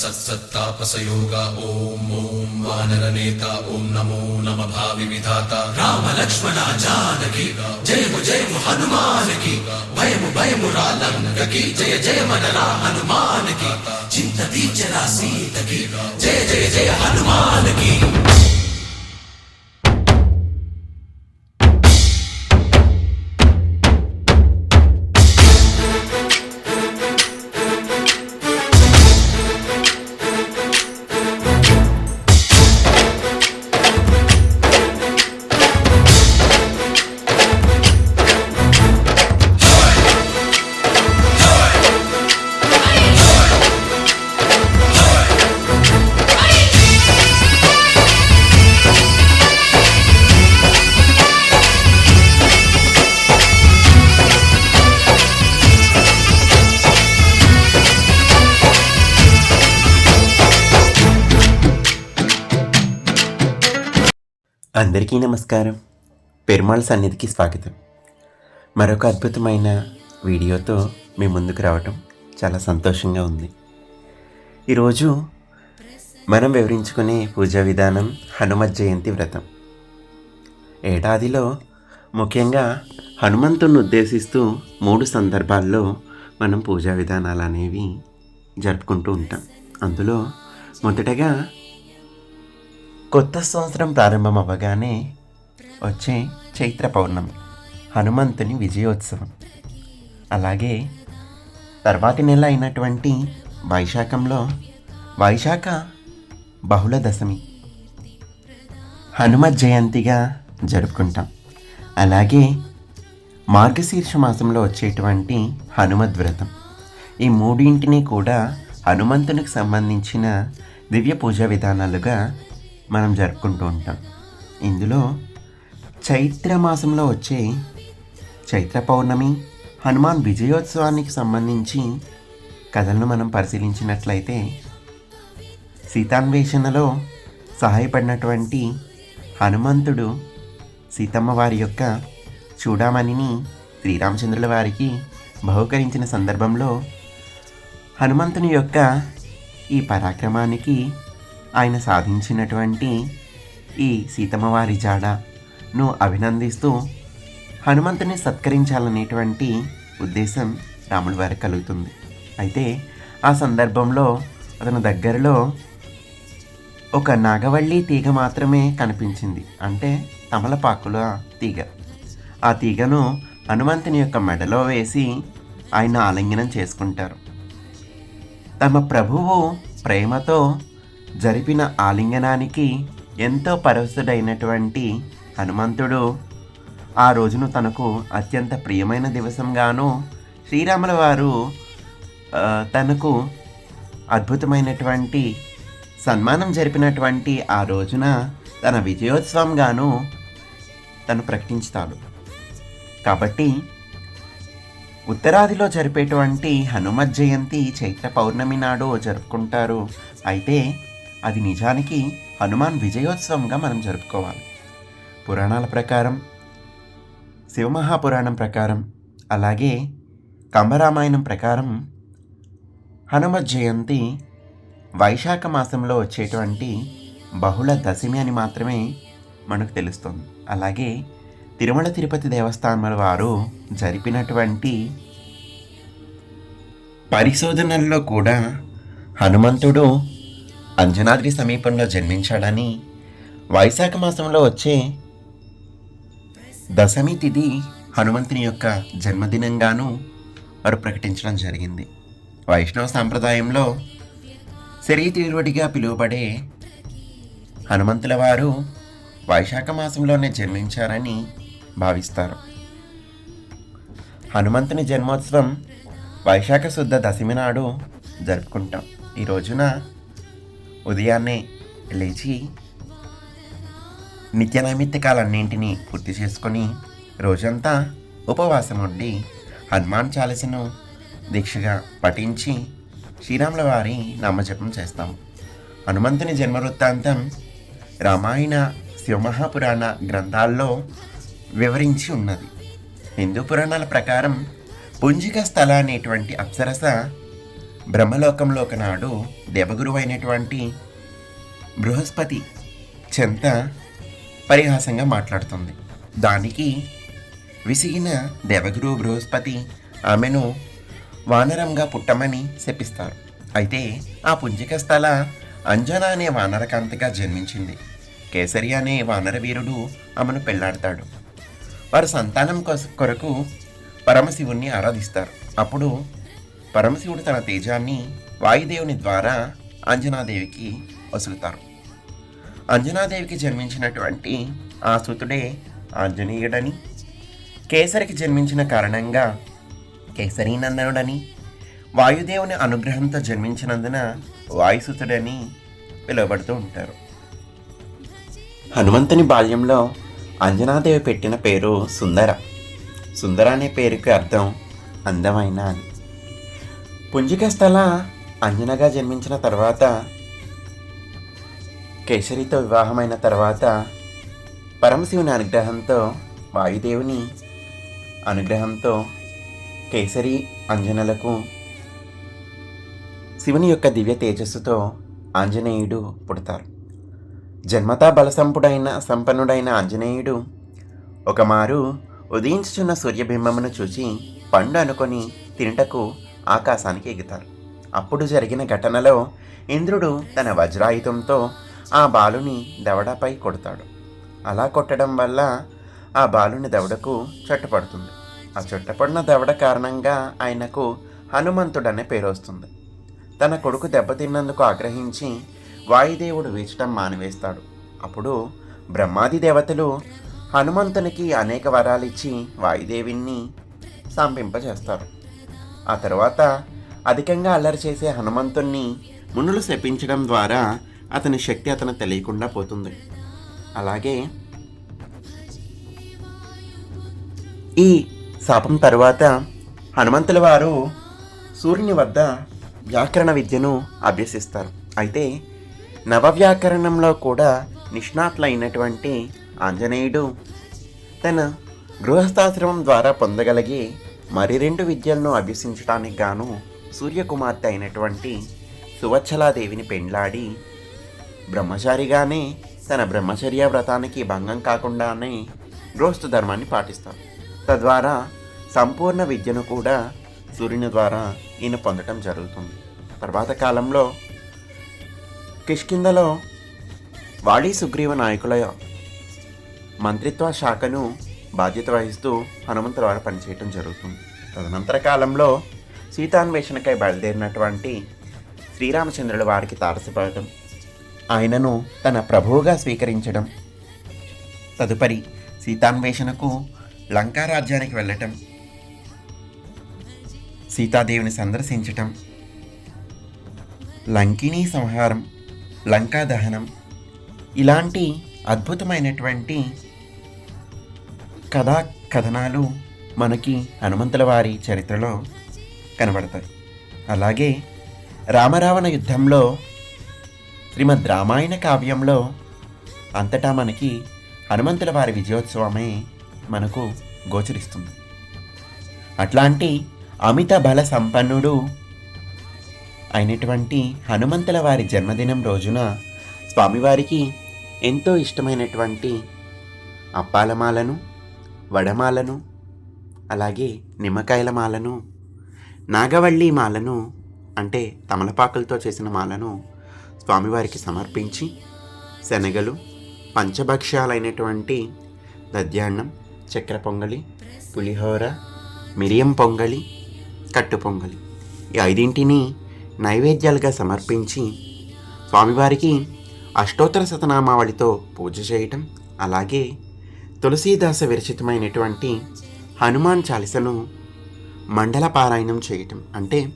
సత్సత్తాపసయోగ ఓం ఓం వానరనేత ఓం నమో నమ భావి విధాత రామ లక్ష్మణ జానకి జయము జయము హనుమానికి భయము భయము రాలంకకి జయ జయ మనరా హనుమానికి చింత తీర్చరా సీతకి జయ జయ జయ హనుమానికి అందరికీ నమస్కారం. పెరుమాళ్ సన్నిధికి స్వాగతం. మరొక అద్భుతమైన వీడియోతో మీ ముందుకు రావటం చాలా సంతోషంగా ఉంది. ఈరోజు మనం వివరించుకునే పూజా విధానం హనుమత్ జయంతి వ్రతం. ఏడాదిలో ముఖ్యంగా హనుమంతుని ఉద్దేశిస్తూ మూడు సందర్భాల్లో మనం పూజా విధానాలు అనేవి జరుపుకుంటూ ఉంటాం. అందులో మొదటగా కొత్త సంవత్సరం ప్రారంభం అవ్వగానే వచ్చే చైత్ర పౌర్ణమి హనుమంతుని విజయోత్సవం. అలాగే తర్వాతి నెల అయినటువంటి వైశాఖంలో వైశాఖ బహుళ దశమి హనుమత్ జయంతిగా జరుపుకుంటాం. అలాగే మార్గశీర్ష మాసంలో వచ్చేటువంటి హనుమద్ వ్రతం. ఈ మూడింటిని కూడా హనుమంతునికి సంబంధించిన దివ్య పూజా విధానాలుగా మనం జరుపుకుంటూ ఉంటాం. ఇందులో చైత్ర మాసంలో వచ్చే చైత్ర పౌర్ణమి హనుమాన్ విజయోత్సవానికి సంబంధించి కథలను మనం పరిశీలించినట్లయితే సీతాన్వేషణలో సహాయపడినటువంటి హనుమంతుడు సీతమ్మ వారి యొక్క చూడామణిని శ్రీరామచంద్రుల వారికి బహుకరించిన సందర్భంలో హనుమంతుని యొక్క ఈ పరాక్రమానికి ఆయన సాధించినటువంటి ఈ సీతమ్మవారి జాడను అభినందిస్తూ హనుమంతుని సత్కరించాలనేటువంటి ఉద్దేశం రాముడి వారికి కలుగుతుంది. అయితే ఆ సందర్భంలో అతని దగ్గరలో ఒక నాగవల్లి తీగ మాత్రమే కనిపించింది. అంటే తమలపాకుల తీగ. ఆ తీగను హనుమంతుని యొక్క మెడలో వేసి ఆయన ఆలింగనం చేసుకుంటారు. తమ ప్రభువు ప్రేమతో జరిపిన ఆలింగనానికి ఎంతో పరవశుడైనటువంటి హనుమంతుడు ఆ రోజును తనకు అత్యంత ప్రియమైన దివసంగాను శ్రీరాముల వారు తనకు అద్భుతమైనటువంటి సన్మానం జరిపినటువంటి ఆ రోజున తన విజయోత్సవంగాను తను ప్రకటించుతాడు. కాబట్టి ఉత్తరాదిలో జరిపేటువంటి హనుమత్ జయంతి చైత్ర పౌర్ణమి నాడు జరుపుకుంటారు. అయితే అది నిజానికి హనుమాన్ విజయోత్సవంగా మనం జరుపుకోవాలి. పురాణాల ప్రకారం శివమహాపురాణం ప్రకారం అలాగే కంబరామాయణం ప్రకారం హనుమ జయంతి వైశాఖ మాసంలో వచ్చేటువంటి బహుళ దశమి అని మాత్రమే మనకు తెలుస్తుంది. అలాగే తిరుమల తిరుపతి దేవస్థానాల వారు జరిపినటువంటి పరిశోధనల్లో కూడా హనుమంతుడు అంజనాద్రి సమీపంలో జన్మించాడని వైశాఖ మాసంలో వచ్చే దశమి తిథి హనుమంతుని యొక్క జన్మదినంగాను వారు ప్రకటించడం జరిగింది. వైష్ణవ సాంప్రదాయంలో శరీతిరువడిగా పిలువబడే హనుమంతుల వారు వైశాఖ మాసంలోనే జన్మించారని భావిస్తారు. హనుమంతుని జన్మోత్సవం వైశాఖ శుద్ధ దశమి నాడు జరుపుకుంటాం. ఈ రోజున ఉదయాన్నే లేచి నిత్య నైమిత్తికాలన్నింటినీ పూర్తి చేసుకొని రోజంతా ఉపవాసం ఉండి హనుమాన్ చాలీసను దీక్షగా పఠించి శ్రీరాముల వారి నామజపం చేస్తాం. హనుమంతుని జన్మ వృత్తాంతం రామాయణ శివమహాపురాణ గ్రంథాల్లో వివరించి ఉన్నది. హిందూ పురాణాల ప్రకారం పుంజిక స్థల అనేటువంటి అప్సరస బ్రహ్మలోకంలో ఒకనాడు దేవగురు అయినటువంటి బృహస్పతి చెంత పరిహాసంగా మాట్లాడుతుంది. దానికి విసిగిన దేవగురు బృహస్పతి ఆమెను వానరంగా పుట్టమని శపిస్తారు. అయితే ఆ పుంజిక స్థల అంజన అనే వానరకాంతగా జన్మించింది. కేసరి అనే వానర వీరుడు ఆమెను పెళ్ళాడతాడు. వారు సంతానం కొరకు పరమశివుణ్ణి ఆరాధిస్తారు. అప్పుడు పరమశివుడు తన తేజాన్ని వాయుదేవుని ద్వారా అంజనాదేవికి వసులుతారు అంజనాదేవికి జన్మించినటువంటి ఆ సుతుడే ఆంజనేయుడని కేసరికి జన్మించిన కారణంగా కేసరీనందనుడని వాయుదేవుని అనుగ్రహంతో జన్మించినందున వాయుసుతుడని పిలువబడుతూ ఉంటారు. హనుమంతుని బాల్యంలో అంజనాదేవి పెట్టిన పేరు సుందర. సుందర అనే పేరుకి అర్థం అందమైన అని పుంజిక స్థల అంజనగా జన్మించిన తర్వాత కేసరితో వివాహమైన తర్వాత పరమశివుని అనుగ్రహంతో వాయుదేవుని అనుగ్రహంతో కేసరి అంజనలకు శివుని యొక్క దివ్య తేజస్సుతో ఆంజనేయుడు పుడతారు. జన్మతా బలసంపుడైన సంపన్నుడైన ఆంజనేయుడు ఒకమారు ఉదయించుచున్న సూర్యబింబమును చూసి పండు అనుకొని తినుటకు ఆకాశానికి ఎగుతారు. అప్పుడు జరిగిన ఘటనలో ఇంద్రుడు తన వజ్రాయుధంతో ఆ బాలుని దవడపై కొడతాడు. అలా కొట్టడం వల్ల ఆ బాలుని దవడకు చుట్టపడుతుంది. ఆ చుట్టపడిన దవడ కారణంగా ఆయనకు హనుమంతుడనే పేరు వస్తుంది. తన కొడుకు దెబ్బతిన్నందుకు ఆగ్రహించి వాయుదేవుడు వీచటం మానివేస్తాడు. అప్పుడు బ్రహ్మాది దేవతలు హనుమంతునికి అనేక వరాలిచ్చి వాయుదేవిని సంపింపజేస్తారు. ఆ తర్వాత అధికంగా అల్లరి చేసే హనుమంతుణ్ణి మునులు శపించడం ద్వారా అతని శక్తి అతను తెలియకుండా పోతుంది. అలాగే ఈ శాపం తర్వాత హనుమంతుల వారు సూర్యుని వద్ద వ్యాకరణ విద్యను అభ్యసిస్తారు. అయితే నవవ్యాకరణంలో కూడా నిష్ణాతులైనటువంటి ఆంజనేయుడు తన గృహస్థాశ్రమం ద్వారా పొందగలిగే మరి రెండు విద్యలను అభ్యసించడానికి గాను సూర్యకుమార్తె అయినటువంటి సువచ్చలాదేవిని పెండ్లాడి బ్రహ్మచారిగానే తన బ్రహ్మచర్య వ్రతానికి భంగం కాకుండానే గృహస్థ ధర్మాన్ని పాటిస్తారు. తద్వారా సంపూర్ణ విద్యను కూడా సూర్యుని ద్వారా ఈయన పొందటం జరుగుతుంది. తర్వాత కాలంలో కిష్కిందలో వాడి సుగ్రీవ నాయకుల మంత్రిత్వ శాఖను బాధ్యత వహిస్తూ హనుమంతరావు వారు పనిచేయటం జరుగుతుంది. తదనంతర కాలంలో సీతాన్వేషణకై బయలుదేరినటువంటి శ్రీరామచంద్రుల వారికి తారసపడటం ఆయనను తన ప్రభువుగా స్వీకరించడం తదుపరి సీతాన్వేషణకు లంకా రాజ్యానికి వెళ్ళటం సీతాదేవిని సందర్శించటం లంకినీ సంహారం లంకా దహనం ఇలాంటి అద్భుతమైనటువంటి కథా కథనాలు మనకి హనుమంతుల వారి చరిత్రలో కనబడతాయి. అలాగే రామరావణ యుద్ధంలో శ్రీమద్ రామాయణ కావ్యంలో అంతటా మనకి హనుమంతుల వారి విజయోత్సవమే మనకు గోచరిస్తుంది. అట్లాంటి అమిత బల సంపన్నుడు అయినటువంటి హనుమంతుల వారి జన్మదినం రోజున స్వామివారికి ఎంతో ఇష్టమైనటువంటి అప్పాలమాలను వడమాలను అలాగే నిమ్మకాయల మాలను నాగవల్లి మాలను అంటే తమలపాకులతో చేసిన మాలను స్వామివారికి సమర్పించి శనగలు పంచభక్ష్యాలైనటువంటి దద్యాన్నం చక్కెర పొంగలి పులిహోర మిరియం పొంగలి కట్టు పొంగలి ఈ ఐదింటిని నైవేద్యాలుగా సమర్పించి స్వామివారికి అష్టోత్తర శతనామావళితో పూజ చేయటం అలాగే తులసీదాస విరచితమైనటువంటి హనుమాన్ చాలిసను మండల పారాయణం చేయటం అంటే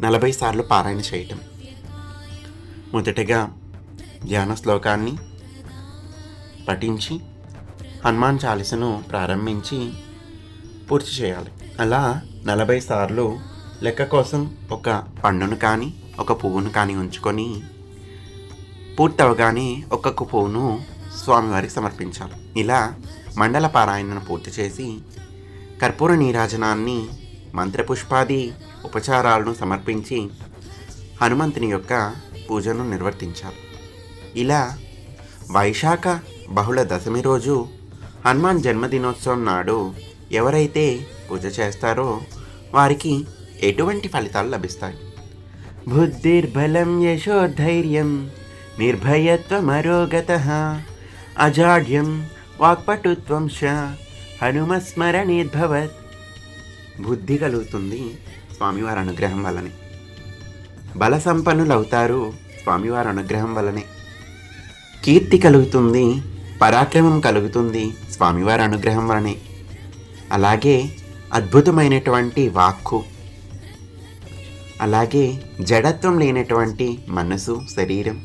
నలభై సార్లు పారాయణ చేయటం. మొదటగా ధ్యాన శ్లోకాన్ని పఠించి హనుమాన్ చాలీసను ప్రారంభించి పూర్తి చేయాలి. అలా నలభై సార్లు లెక్క కోసం ఒక పండును కానీ ఒక పువ్వును కానీ ఉంచుకొని పూర్తవగానే ఒక్కొక్క పువ్వును స్వామివారికి సమర్పించాలి. ఇలా మండల పారాయణను పూర్తి చేసి కర్పూర నీరాజనాన్ని మంత్రపుష్పాది ఉపచారాలను సమర్పించి హనుమంతుని యొక్క పూజను నిర్వర్తించారు. ఇలా వైశాఖ బహుళ దశమి రోజు హనుమాన్ జన్మదినోత్సవం నాడు ఎవరైతే పూజ చేస్తారో వారికి ఎటువంటి ఫలితాలు లభిస్తాయి? బుద్ధిర్బలం యశోధైర్యం నిర్భయత్వమరోగత అజాడ్యం వాక్పటుత్వం శ హనుమస్మరణేద్భవత్. బుద్ధి కలుగుతుంది స్వామివారి అనుగ్రహం వల్లనే. బల సంపన్నులవుతారు స్వామివారి అనుగ్రహం వల్లనే. కీర్తి కలుగుతుంది పరాక్రమం కలుగుతుంది స్వామివారి అనుగ్రహం వలనే అలాగే అద్భుతమైనటువంటి వాక్కు అలాగే జడత్వం లేనటువంటి మనసు శరీరం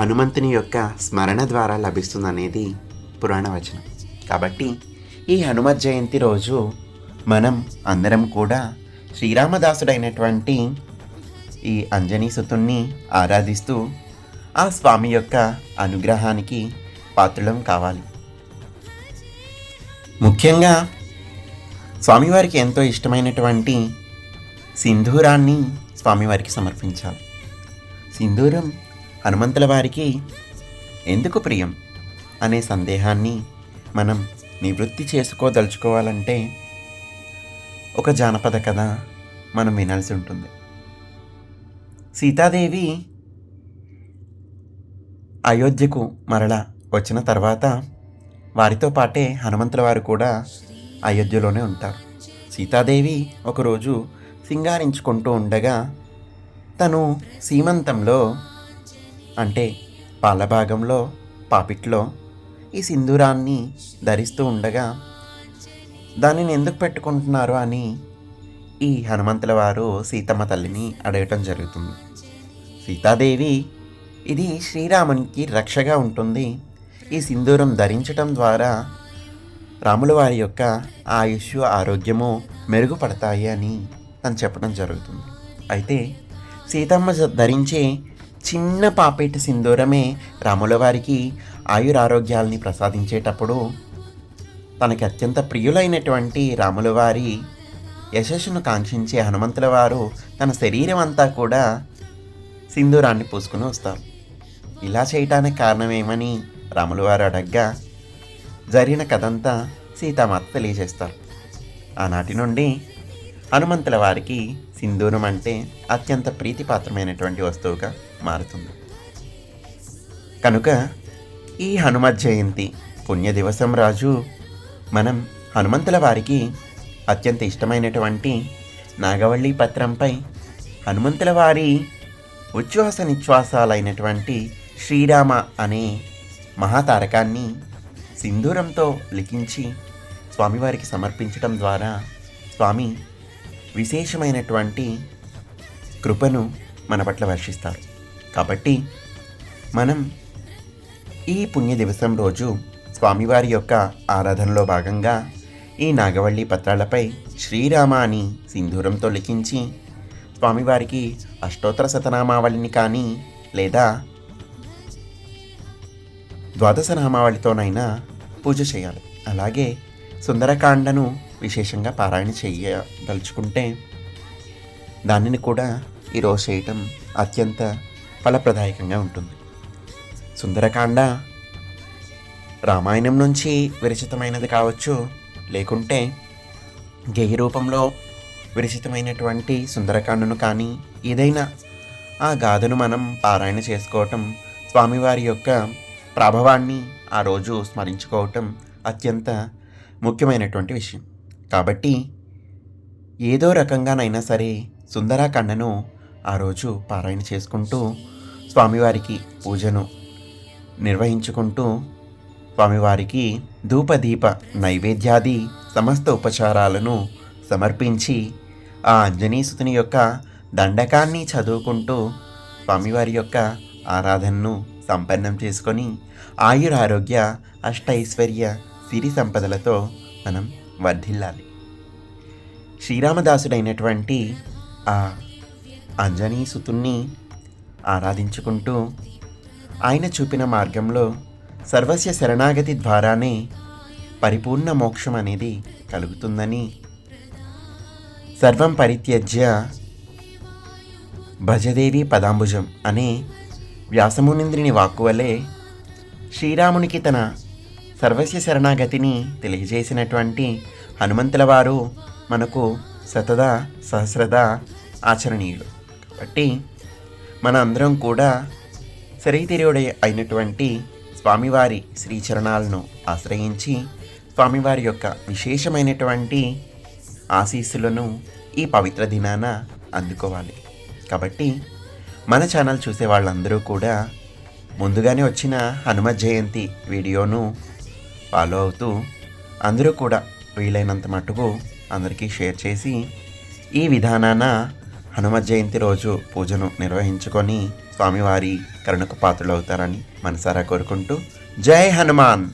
హనుమంతుని యొక్క స్మరణ ద్వారా లభిస్తుందనేది పురాణ వచనం కాబట్టి ఈ హనుమత్ జయంతి రోజు మనం అందరం కూడా శ్రీరామదాసుడైనటువంటి ఈ అంజనీ సుతుణ్ణి ఆరాధిస్తూ ఆ స్వామి యొక్క అనుగ్రహానికి పాత్రులం కావాలి. ముఖ్యంగా స్వామివారికి ఎంతో ఇష్టమైనటువంటి సింధూరాన్ని స్వామివారికి సమర్పించాలి. సింధూరం హనుమంతుల వారికి ఎందుకు ప్రియం అనే సందేహాన్ని మనం నివృత్తి చేసుకోదలుచుకోవాలంటే ఒక జానపద కథ మనం వినాల్సి ఉంటుంది. సీతాదేవి అయోధ్యకు మరల వచ్చిన తర్వాత వారితో పాటే హనుమంతుల వారు కూడా అయోధ్యలోనే ఉంటారు. సీతాదేవి ఒకరోజు సింగారించుకుంటూ ఉండగా తను సీమంతంలో అంటే పాల భాగంలో పాపిట్లో ఈ సింధూరాన్ని ధరిస్తూ ఉండగా దానిని ఎందుకు పెట్టుకుంటున్నారు అని ఈ హనుమంతుల వారు సీతమ్మ తల్లిని అడగటం జరుగుతుంది. సీతాదేవి ఇది శ్రీరామునికి రక్షగా ఉంటుంది. ఈ సింధూరం ధరించటం ద్వారా రాముల వారి యొక్క ఆయుష్ ఆరోగ్యము మెరుగుపడతాయి అని తను చెప్పడం జరుగుతుంది. అయితే సీతమ్మ ధరించే చిన్న పాపేటి సింధూరమే రాముల వారికి ఆయురారోగ్యాల్ని ప్రసాదించేటప్పుడు తనకి అత్యంత ప్రియులైనటువంటి రాముల వారి యశస్సును కాంక్షించే హనుమంతుల వారు తన శరీరం అంతా కూడా సింధూరాన్ని పూసుకుని వస్తారు. ఇలా చేయటానికి కారణమేమని రాముల వారు అడగ్గా జరిగిన కథంతా సీతామాత తెలియజేస్తారు. ఆనాటి నుండి హనుమంతుల వారికి సింధూరం అంటే అత్యంత ప్రీతిపాత్రమైనటువంటి వస్తువుగా మారుతుంది. కనుక ఈ హనుమత్ జయంతి పుణ్యదివసం రాజు మనం హనుమంతుల వారికి అత్యంత ఇష్టమైనటువంటి నాగవల్లి పత్రంపై హనుమంతుల వారి ఉచ్ఛ్వాస నిశ్వాసాలైనటువంటి శ్రీరామ అనే మహాతారకాన్ని సింధూరంతో లిఖించి స్వామివారికి సమర్పించడం ద్వారా స్వామి విశేషమైనటువంటి కృపను మన పట్ల వర్షిస్తారు. కాబట్టి మనం ఈ పుణ్య దివసం రోజు స్వామివారి యొక్క ఆరాధనలో భాగంగా ఈ నాగవల్లి పత్రాలపై శ్రీరామ అని సింధూరంతో లిఖించి స్వామివారికి అష్టోత్తర శతనామావళిని కానీ లేదా ద్వాదశ నామావళితోనైనా పూజ చేయాలి. అలాగే సుందరకాండను విశేషంగా పారాయణ చేయదలుచుకుంటే దానిని కూడా ఈరోజు చేయటం అత్యంత ఫలప్రదాయకంగా ఉంటుంది. సుందరకాండ రామాయణం నుంచి విరచితమైనది కావచ్చు లేకుంటే గేయ రూపంలో విరచితమైనటువంటి సుందరకాండను కానీ ఏదైనా ఆ గాథను మనం పారాయణ చేసుకోవటం స్వామివారి యొక్క ప్రభావాన్ని ఆ రోజు స్మరించుకోవటం అత్యంత ముఖ్యమైనటువంటి విషయం. కాబట్టి ఏదో రకంగానైనా సరే సుందరాకాండను ఆ రోజు పారాయణ చేసుకుంటూ స్వామివారికి పూజను నిర్వహించుకుంటూ స్వామివారికి ధూపదీప నైవేద్యాది సమస్త ఉపచారాలను సమర్పించి ఆ అంజనీసుతుని యొక్క దండకాన్ని చదువుకుంటూ స్వామివారి యొక్క ఆరాధనను సంపన్నం చేసుకొని ఆయురారోగ్య అష్టైశ్వర్య సిరి సంపదలతో మనం వర్ధిల్లాలి. శ్రీరామదాసుడైనటువంటి ఆ అంజనీ సుతుణ్ణి ఆరాధించుకుంటూ ఆయన చూపిన మార్గంలో సర్వస్య శరణాగతి ద్వారానే పరిపూర్ణ మోక్షం అనేది కలుగుతుందని సర్వం పరిత్యజ్య భజదేవి పదాంబుజం అనే వ్యాసమునింద్రిని వాక్కువలే శ్రీరామునికి తన సర్వస్య శరణాగతిని తెలియజేసినటువంటి హనుమంతుల వారు మనకు శతద సహస్రద ఆచరణీయులు. కాబట్టి మన అందరం కూడా శరీతిరుడే అయినటువంటి స్వామివారి శ్రీచరణాలను ఆశ్రయించి స్వామివారి యొక్క విశేషమైనటువంటి ఆశీస్సులను ఈ పవిత్ర దినాన అందుకోవాలి. కాబట్టి మన ఛానల్ చూసే వాళ్ళందరూ కూడా ముందుగానే వచ్చిన హనుమ జయంతి వీడియోను ఫాలో అవుతూ అందరూ కూడా వీలైనంత మటుకు అందరికీ షేర్ చేసి ఈ విధానాన హనుమ జయంతి రోజు పూజను నిర్వహించుకొని స్వామివారి కరుణకు పాత్రలు అవుతారని మనసారా కోరుకుంటూ జై హనుమాన్.